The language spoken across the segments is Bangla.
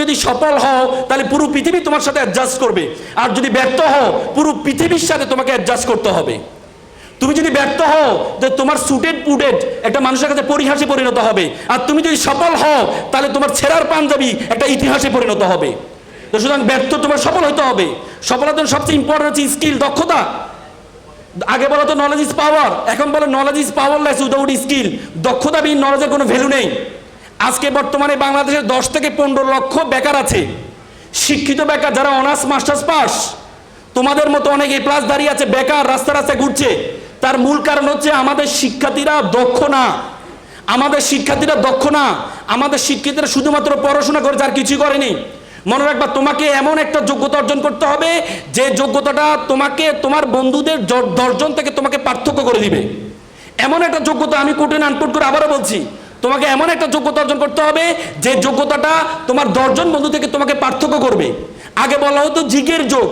যদি সফল হও, তাহলে পুরো পৃথিবী তোমার সাথে অ্যাডজাস্ট করবে। আর যদি ব্যর্থ হও, পুরো পৃথিবীর সাথে তোমাকে অ্যাডজাস্ট করতে হবে। তুমি যদি ব্যর্থ হও, যে তোমার সুটেড পুটেড একটা মানুষের কাছে পরিহাসে পরিণত হবে। আর তুমি যদি সফল হও, তাহলে তোমার ছেঁড়ার পাঞ্জাবি একটা ইতিহাসে পরিণত হবে। তো সুতরাং ব্যর্থ তোমার সফল হতে হবে। সফলতার জন্য সবচেয়ে ইম্পর্টেন্ট হচ্ছে স্কিল দক্ষতা। আগে বলো তো নলেজ ইজ পাওয়ার এখন বলো knowledge is powerless without skill দক্ষতা বিহীন নলেজের কোনো ভ্যালু নেই। আজকে বর্তমানে বাংলাদেশের দশ থেকে পনেরো লক্ষ বেকার আছে। শিক্ষিত বেকার যারা অনার্স, মাস্টার্স পাস, তোমাদের মতো অনেক এ প্লাস দাঁড়িয়ে আছে, বেকার রাস্তা রাস্তায় ঘুরছে। তার মূল কারণ হচ্ছে আমাদের শিক্ষার্থীরা দক্ষ না। আমাদের শিক্ষার্থীরা দক্ষ না। আমাদের শিক্ষিতরা শুধুমাত্র পড়াশোনা করেছে আর কিছুই করেনি। মনে রাখবা, তোমাকে এমন একটা যোগ্যতা অর্জন করতে হবে, যে যোগ্যতাটা তোমাকে, তোমার বন্ধুদের দশজন থেকে তোমাকে পার্থক্য করে দিবে। এমন একটা যোগ্যতা আমি কোর্টে আনপুট করে আবারও বলছি তোমাকে এমন একটা যোগ্যতা অর্জন করতে হবে যে যোগ্যতাটা তোমার দশজন বন্ধু থেকে তোমাকে পার্থক্য করবে। আগে বলা হতো জিকের যোগ।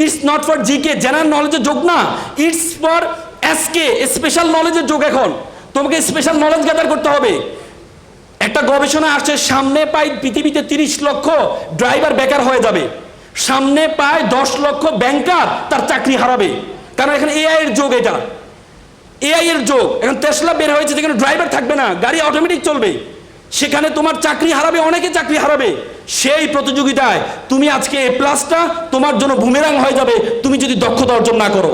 It's not for GK general নলেজের যোগ না। ইটস ফর এসকে স্পেশাল নলেজের যোগ এখন। তোমাকে স্পেশাল নলেজ গ্যাদার করতে হবে। একটা গবেষণা আসছে, সামনে প্রায় পৃথিবীতে তিরিশ লক্ষ ড্রাইভার বেকার হয়ে যাবে। সামনে পায় দশ লক্ষ ব্যাংকার তার চাকরি হারাবে। কারণ এখানে এআই এর যোগ এটা। এআই এর যোগ। এখন তেসলা বের হয়েছে যেখানে ড্রাইভার থাকবে না, গাড়ি অটোমেটিক চলবে। সেখানে তোমার চাকরি হারাবে, অনেকে চাকরি হারাবে। সেই প্রতিযোগিতায় তুমি আজকে এ প্লাসটা তোমার জন্য বুমেরাং হয়ে যাবে, তুমি যদি দক্ষতা অর্জন না করো।